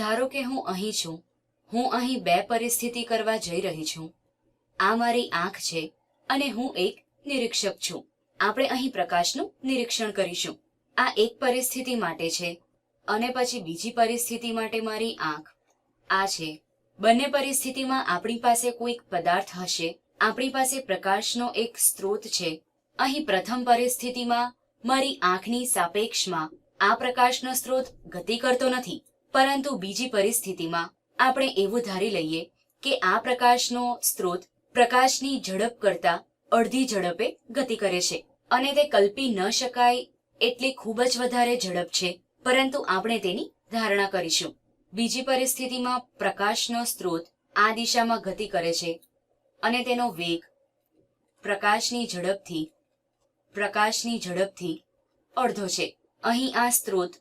ધારો કે હું અહીં છું, હું અહીં બે પરિસ્થિતિ કરવા જઈ રહી છું. આ મારી આંખ છે અને હું એક નિરીક્ષક છું. આપણે અહીં પ્રકાશનું નિરીક્ષણ કરીશું. આ એક પરિસ્થિતિ માટે છે અને પછી બીજી પરિસ્થિતિ માટે મારી આંખ. આ છે. બંને પરિસ્થિતિમાં આપણી પાસે કોઈક પદાર્થ હશે. આપણી પાસે પ્રકાશનો એક સ્ત્રોત છે. અહીં પ્રથમ પરિસ્થિતિમાં મારી આંખની સાપેક્ષમાં આ પ્રકાશનો સ્ત્રોત ગતિ કરતો નથી. પરંતુ બીજી પરિસ્થિતિમાં આપણે એવું ધારી લઈએ કે આ પ્રકાશનો સ્ત્રોત પ્રકાશની ઝડપ કરતા અડધી ઝડપે ગતિ કરે છે. અને તે કલ્પી ન શકાય એટલી ખૂબ જ વધારે ઝડપ છે, પરંતુ આપણે તેની ધારણા કરીશું. બીજી પરિસ્થિતિમાં પ્રકાશનો સ્ત્રોત આ દિશામાં ગતિ કરે છે અને તેનો વેગ પ્રકાશની ઝડપથી પ્રકાશની ઝડપથી અડધો છે. અહીં આ સ્ત્રોત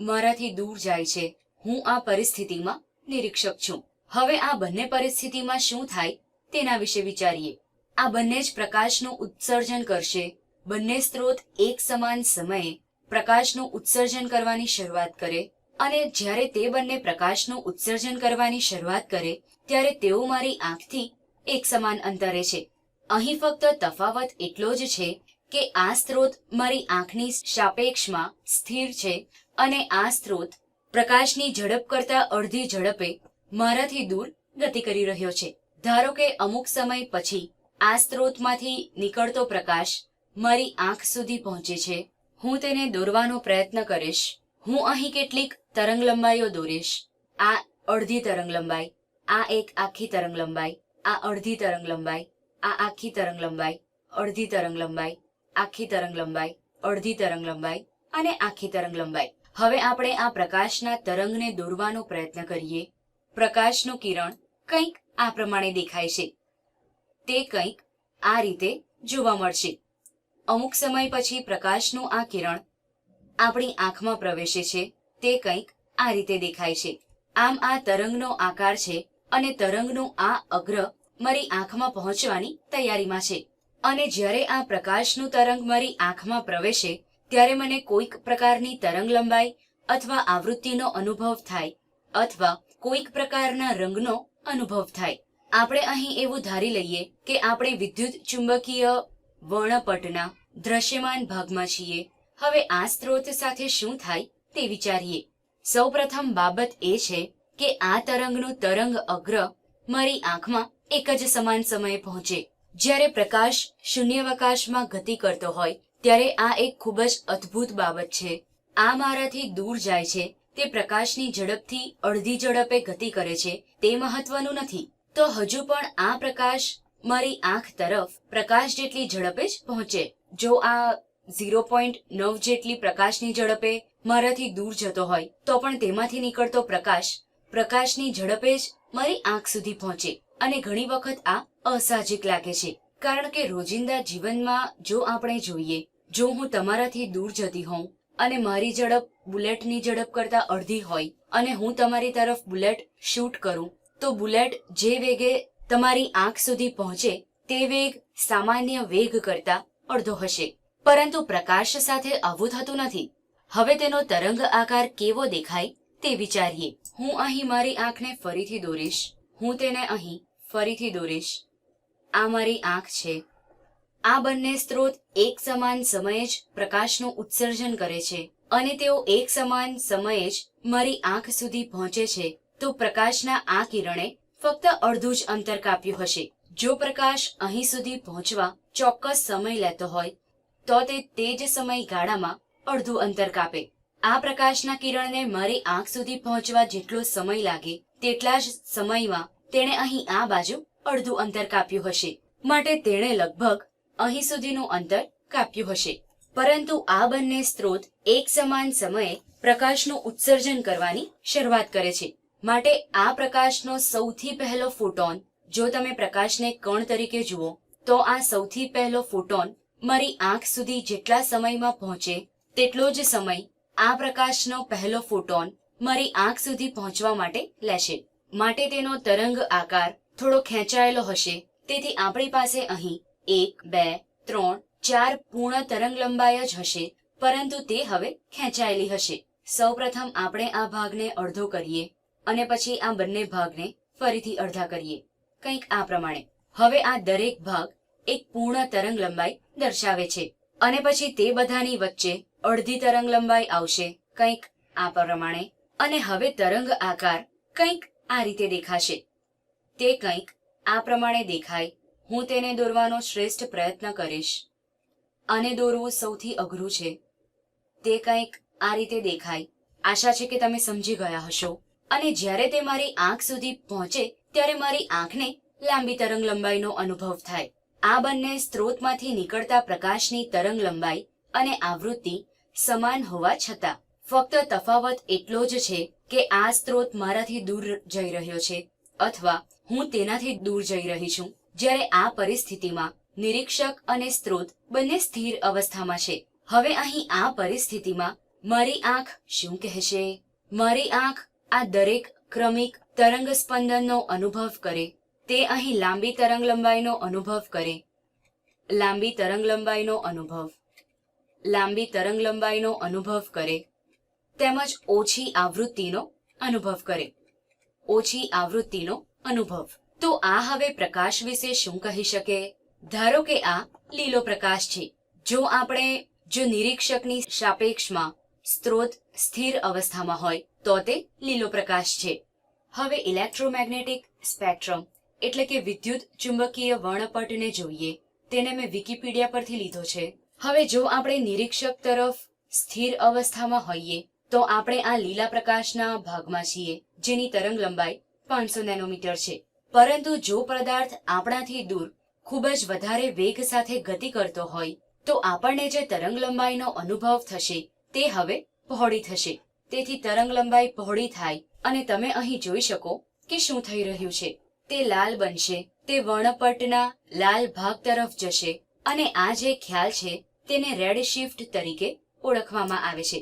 મારાથી દૂર જાય છે. હું આ પરિસ્થિતિમાં નિરીક્ષક છું. હવે આ બંને પરિસ્થિતિમાં શું થાય તેના વિશે વિચારીએ. આ બંને જ પ્રકાશનું ઉત્સર્જન કરશે. બંને સ્ત્રોત એક સમાન સમયે પ્રકાશનું ઉત્સર્જન કરવાની શરૂઆત કરે અને જ્યારે તે બંને પ્રકાશનું ઉત્સર્જન કરવાની શરૂઆત કરે, ત્યારે તેઓ મારી આંખથી એક સમાન અંતરે છે. અહીં ફક્ત તફાવત એટલો જ છે કે આ સ્ત્રોત મારી આંખની સાપેક્ષમાં સ્થિર છે અને આ સ્ત્રોત પ્રકાશની ઝડપ કરતા અડધી ઝડપે મારાથી દૂર ગતિ કરી રહ્યો છે. ધારો કે અમુક સમય પછી આ સ્ત્રોતમાંથી નીકળતો પ્રકાશ મારી આંખ સુધી પહોંચે છે. હું તેને દોરવાનો પ્રયત્ન કરીશ. હું અહીં કેટલીક તરંગલંબાઈઓ દોરીશ. આ અડધી તરંગ લંબાઈ આ એક આખી તરંગ લંબાઈ આ અડધી તરંગ લંબાઈ આ આખી તરંગ લંબાઈ અડધી તરંગ લંબાઈ આખી તરંગ લંબાઈ અડધી તરંગ લંબાઈ અને આખી તરંગલંબાઈ. હવે આપણે આ પ્રકાશના તરંગને દોરવાનો પ્રયત્ન કરીએ. પ્રકાશનું કિરણ કંઈક આ પ્રમાણે દેખાય છે. તે કંઈક આ રીતે જોવા મળશે. અમુક સમય પછી પ્રકાશનું આ કિરણ આપણી આંખમાં પ્રવેશે છે. તે કંઈક આ રીતે દેખાય છે. આમ આ તરંગનો આકાર છે અને તરંગનું આ અગ્ર મારી આંખમાં પહોંચવાની તૈયારીમાં છે. અને જ્યારે આ પ્રકાશનું તરંગ મારી આંખમાં પ્રવેશે ત્યારે મને કોઈક પ્રકારની તરંગ લંબાઈ અથવા આવૃત્તિનો અનુભવ થાય અથવા કોઈક પ્રકારના રંગનો અનુભવ થાય. આપણે અહીં એવું ધારી લઈએ કે આપણે વિદ્યુત ચુંબકીય વર્ણપટના દ્રશ્યમાન ભાગમાં છીએ. હવે આ સ્ત્રોત સાથે શું થાય તે વિચારીએ. સૌપ્રથમ બાબત એ છે કે આ તરંગનું તરંગ અગ્ર મારી આંખમાં એક જ સમાન સમયે પહોંચે. જ્યારે પ્રકાશ શૂન્યાવકાશમાં ગતિ કરતો હોય ત્યારે આ એક ખૂબ જ અદ્ભુત બાબત છે. આ મારાથી દૂર જાય છે. તે પ્રકાશની ઝડપથી અડધી ઝડપે ગતિ કરે છે. તે મહત્વનું નથી. તો હજુ પણ આ પ્રકાશ મારી આંખ તરફ પ્રકાશ જેટલી ઝડપે જ પહોંચે. જો આ ઝીરો પોઈન્ટ નવ જેટલી પ્રકાશની ઝડપે મારાથી દૂર જતો હોય, તો પણ તેમાંથી નીકળતો પ્રકાશ પ્રકાશની ઝડપે જ મારી આંખ સુધી પહોંચે. અને ઘણી વખત આ અસાહજિક લાગે છે. કારણ કે રોજિંદા જીવનમાં જો આપણે જોઈએ, જો હું તમારાથી દૂર જતી હોઉં અને મારી ઝડપ બુલેટની ઝડપ કરતા અડધી હોય અને હું તમારી તરફ બુલેટ શૂટ કરું, તો બુલેટ જે વેગે તમારી આંખ સુધી પહોંચે, તે વેગ સામાન્ય વેગ કરતા અડધો હશે. પરંતુ પ્રકાશ સાથે આવું થતું નથી. હવે તેનો તરંગ આકાર કેવો દેખાય તે વિચારીએ. હું અહીં મારી આંખને ફરીથી દોરીશ. હું તેને અહીં ફરીથી દોરીશ. આ મારી આંખ છે. આ બંને સ્ત્રોત એક સમાન સમયે જ પ્રકાશનું ઉત્સર્જન કરે છે અને તેઓ એક સમાન સમયે જ મારી આંખ સુધી પહોંચે છે. તો પ્રકાશના આ કિરણે ફક્ત અડધું જ અંતર કાપ્યું હશે. જો પ્રકાશ અહીં સુધી પહોંચવા ચોક્કસ સમય લેતો હોય, તો તે તે જ સમયગાળામાં અડધું અંતર કાપે. આ પ્રકાશના કિરણને મારી આંખ સુધી પહોંચવા જેટલો સમય લાગે, તેટલા જ સમયમાં તેણે અહીં આ બાજુ અડધું અંતર કાપ્યું હશે. માટે તેણે લગભગ અહીં સુધીનું અંતર કાપ્યું હશે. પરંતુ આ બંને સ્ત્રોત એક સમાન સમયે પ્રકાશનું ઉત્સર્જન કરવાની શરૂઆત કરે છે. માટે આ પ્રકાશનો સૌથી પહેલો ફોટોન, જો તમે પ્રકાશને કણ તરીકે જુઓ, તો આ સૌથી પહેલો ફોટોન મારી આંખ સુધી જેટલા સમયમાં પહોંચે, તેટલો જ સમય આ પ્રકાશનો પહેલો ફોટોન મારી આંખ સુધી પહોંચવા માટે લેશે. માટે તેનો તરંગ આકાર થોડો ખેંચાયેલો હશે. તેથી આપણી પાસે અહીં એક, બે, ત્રણ, ચાર પૂર્ણ તરંગ લંબાઈ જ હશે. પરંતુ તે હવે ખેંચાયેલી હશે. સૌપ્રથમ આપણે આ ભાગને અડધો કરીએ અને પછી આ બંને ભાગને ફરીથી અડધા કરીએ. કંઈક આ પ્રમાણે. હવે આ દરેક ભાગ એક પૂર્ણ તરંગ લંબાઈ દર્શાવે છે. અને પછી તે બધાની વચ્ચે અડધી તરંગ લંબાઈ આવશે. કંઈક આ પ્રમાણે. અને હવે તરંગ આકાર કંઈક આ રીતે દેખાશે. તે કંઈક આ પ્રમાણે દેખાય, હું તેને દોરવાનો શ્રેષ્ઠ પ્રયત્ન કરીશ. આને દોરવું સૌથી અઘરું છે. તે કંઈક આ રીતે દેખાય. આશા છે કે તમે સમજી ગયા હશો. અને જ્યારે તે મારી આંખ સુધી પહોંચે, ત્યારે મારી આંખને લાંબી તરંગ લંબાઈનો અનુભવ થાય. આ બંને સ્ત્રોતમાંથી નીકળતા પ્રકાશની તરંગ લંબાઈ અને આવૃત્તિ સમાન હોવા છતાં, ફક્ત તફાવત એટલો જ છે કે આ સ્ત્રોત મારાથી દૂર જઈ રહ્યો છે, અથવા હું તેનાથી દૂર જઈ રહી છું. જ્યારે આ પરિસ્થિતિમાં નિરીક્ષક અને સ્ત્રોત બંને સ્થિર અવસ્થામાં છે. હવે અહીં આ પરિસ્થિતિમાં મારી આંખ શું કહેશે? મારી આંખ આ દરેક ક્રમિક તરંગ સ્પંદનનો અનુભવ કરે. તે અહીં લાંબી તરંગ લંબાઈનો અનુભવ કરે. લાંબી તરંગ લંબાઈનો અનુભવ. લાંબી તરંગ લંબાઈનો અનુભવ કરે. તેમજ ઓછી આવૃત્તિનો અનુભવ કરે. ઓછી આવૃત્તિનો અનુભવ. તો આ હવે પ્રકાશ વિશે શું કહી શકે? ધારો કે આ લીલો પ્રકાશ છે. જો આપણે, જો નિરીક્ષકની સાપેક્ષમાં સ્ત્રોત સ્થિર અવસ્થામાં હોય, તો તે લીલો પ્રકાશ છે. હવે ઇલેક્ટ્રોમેગ્નેટિક સ્પેક્ટ્રમ, એટલે કે વિદ્યુત ચુંબકીય વર્ણપટને જોઈએ, તેને મેં વિકિપીડિયા પરથી લીધો છે. હવે જો આપણે નિરીક્ષક તરફ સ્થિર અવસ્થામાં હોઈએ, તો આપણે આ લીલા પ્રકાશના ભાગમાં છીએ, જેની તરંગ લંબાઈ પાંચસો નેનોમીટર છે. પરંતુ જો પદાર્થ આપણાથી દૂર, ખૂબ જ વધારે વેગ સાથે ગતિ કરતો હોય, તો આપણને જે તરંગ લંબાઈનો અનુભવ થશે, તે હવે પહોળી થશે. તેથી તરંગ લંબાઈ પહોળી થાય, અને તમે અહીં જોઈ શકો કે શું થઈ રહ્યું છે. તે લાલ બનશે, તે વર્ણપટના લાલ ભાગ તરફ જશે, અને આ જે ખ્યાલ છે, તેને રેડ શિફ્ટ તરીકે ઓળખવામાં આવે છે.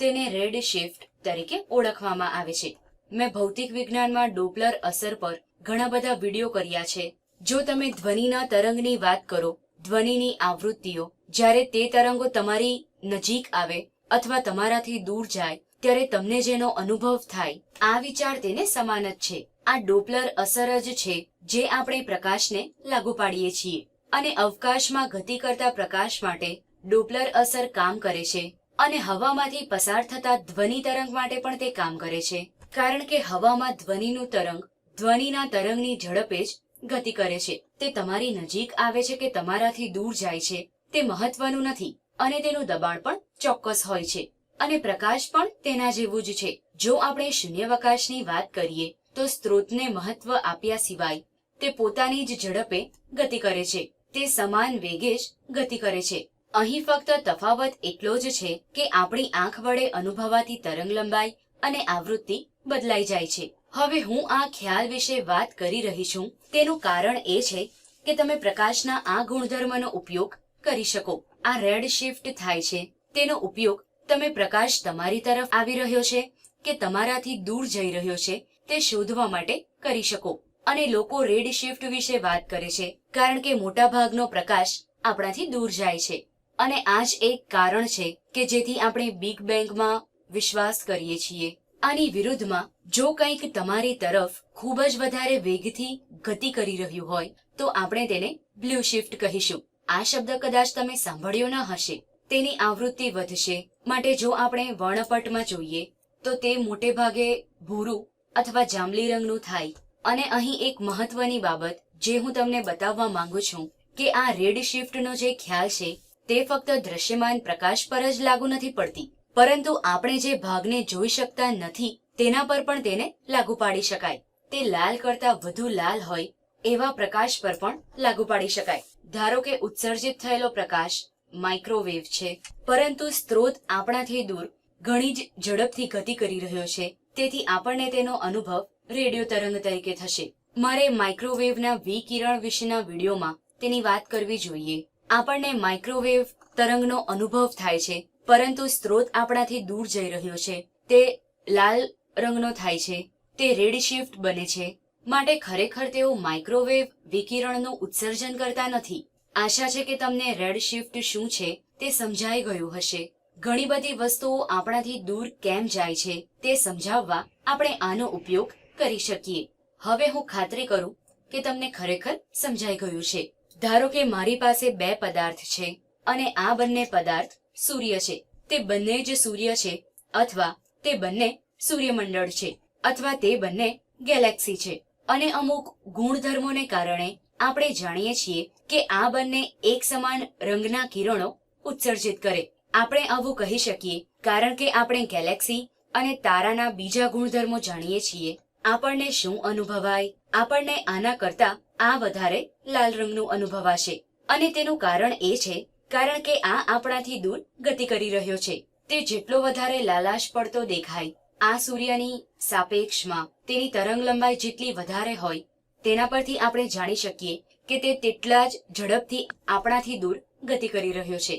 તેને રેડ શિફ્ટ તરીકે ઓળખવામાં આવે છે. મેં ભૌતિક વિજ્ઞાનમાં ડોપલર અસર પર ઘણા બધા વીડિયો કર્યા છે. જો તમે ધ્વનિના તરંગની વાત કરો, ધ્વનિની આવૃત્તિઓ, જ્યારે તે તરંગો તમારી નજીક આવે અથવા તમારાથી દૂર જાય, ત્યારે તમને જેનો અનુભવ થાય, આ વિચાર તેને સમાન જ છે. આ ડોપલર અસર જ છે જે આપણે પ્રકાશને લાગુ પાડીએ છીએ અને અવકાશમાં ગતિ કરતા પ્રકાશ માટે ડોપલર અસર કામ કરે છે અને હવામાંથી પસાર થતા ધ્વનિ તરંગ માટે પણ તે કામ કરે છે. કારણ કે હવામાં ધ્વનિનું તરંગ, ધ્વનિના તરંગની ઝડપે જ ગતિ કરે છે. તે તમારી નજીક આવે છે કે તમારાથી દૂર જાય છે, તે મહત્વનું નથી અને તેનું દબાણ પણ ચોક્કસ હોય છે. અને પ્રકાશ પણ તેના જેવું જ છે. જો આપણે શૂન્યાવકાશની વાત કરીએ, તો સ્ત્રોતને મહત્વ આપ્યા સિવાય તે પોતાની જ ઝડપે ગતિ કરે છે. તે સમાન વેગે જ ગતિ કરે છે. અહીં ફક્ત તફાવત એટલો જ છે કે આપણી આંખ વડે અનુભવાતી તરંગ લંબાઈ અને આવૃત્તિ બદલાઈ જાય છે. હવે હું આ ખ્યાલ વિશે વાત કરી રહી છું. તેનું કારણ એ છે કે તમે પ્રકાશના આ ગુણધર્મનો ઉપયોગ કરી શકો. આ રેડ શિફ્ટ થાય છે. તેનો ઉપયોગ તમે પ્રકાશ તમારી તરફ આવી રહ્યો છે કે તમારાથી દૂર જઈ રહ્યો છે તે શોધવા માટે કરી શકો. અને લોકો રેડ શિફ્ટ વિશે વાત કરે છે, કારણ કે મોટાભાગનો પ્રકાશ આપણાથી દૂર જાય છે. અને આ જ એક કારણ છે કે જેથી આપણે બિગ બેંગમાં વિશ્વાસ કરીએ છીએ. આની વિરુદ્ધમાં જો કંઈક તમારી તરફ ખૂબ જ વધારે વેગથી ગતિ કરી રહ્યું હોય, તો આપણે તેને બ્લુ શિફ્ટ કહીશું. આ શબ્દ કદાચ તમે સાંભળ્યો ન હશે. તેની આવૃત્તિ વધશે. માટે જો આપણે વર્ણપટમાં જોઈએ, તો તે મોટે ભાગે ભૂરું અથવા જાંબલી રંગનું થાય. અને અહીં એક મહત્વની બાબત જે હું તમને બતાવવા માંગુ છું, કે આ રેડ શિફ્ટનો જે ખ્યાલ છે, તે ફક્ત દ્રશ્યમાન પ્રકાશ પર જ લાગુ નથી પડતી. પરંતુ આપણે જે ભાગને જોઈ શકતા નથી, તેના પર પણ તેને લાગુ પાડી શકાય. તે લાલ કરતા વધુ લાલ હોય, એવા પ્રકાશ પર પણ લાગુ પાડી શકાય. ધારો કે ઉત્સર્જિત થયેલો પ્રકાશ માઇક્રોવેવ છે. પરંતુ સ્ત્રોત આપણાથી દૂર, ઘણી જ ઝડપથી ગતિ કરી રહ્યો છે. તેથી આપણને તેનો અનુભવ રેડિયો તરંગ તરીકે થશે. મારે માઇક્રોવેવના વિકિરણ વિશેના વિડીયોમાં તેની વાત કરવી જોઈએ. આપણને માઇક્રોવેવ તરંગનો અનુભવ થાય છે. પરંતુ સ્ત્રોત આપણાથી દૂર જઈ રહ્યો છે. તે લાલ રંગનો થાય છે. તે રેડ શિફ્ટ બને છે. માટે ખરેખર તેઓ માઇક્રોવેવ વિકિરણનું ઉત્સર્જન કરતા નથી. આશા છે કે તમને રેડ શિફ્ટ શું છે તે સમજાઈ ગયું હશે. ઘણી બધી વસ્તુઓ આપણાથી દૂર કેમ જાય છે તે સમજાવવા આપણે આનો ઉપયોગ કરી શકીએ. હવે હું ખાતરી કરું કે તમને ખરેખર સમજાઈ ગયું છે. ધારો કે મારી પાસે બે પદાર્થ છે અને આ બંને પદાર્થ સૂર્ય છે. તે બંને જ સૂર્ય છે અથવા તે બંને સૂર્યમંડળ છે અથવા તે બંને ગેલેક્સી છે. અને અમુક ગુણધર્મોને કારણે આપણે જાણીએ છીએ કે આ બંને એક સમાન રંગના કિરણો ઉત્સર્જિત કરે. આપણે આવું કહી શકીએ કારણ કે આપણે ગેલેક્સી અને તારાના બીજા ગુણધર્મો જાણીએ છીએ. આપણને શું અનુભવાય? આપણને આના કરતા આ વધારે લાલ રંગનું અનુભવાશે. અને તેનું કારણ એ છે કારણ કે આ આપણાથી દૂર ગતિ કરી રહ્યો છે. તે જેટલો વધારે લાલાશ પડતો દેખાય, આ સૂર્યની સાપેક્ષમાં તેની તરંગ લંબાઈ જેટલી વધારે હોય, તેના પરથી આપણે જાણી શકીએ કે તે તેટલા જ ઝડપથી આપણાથી દૂર ગતિ કરી રહ્યો છે.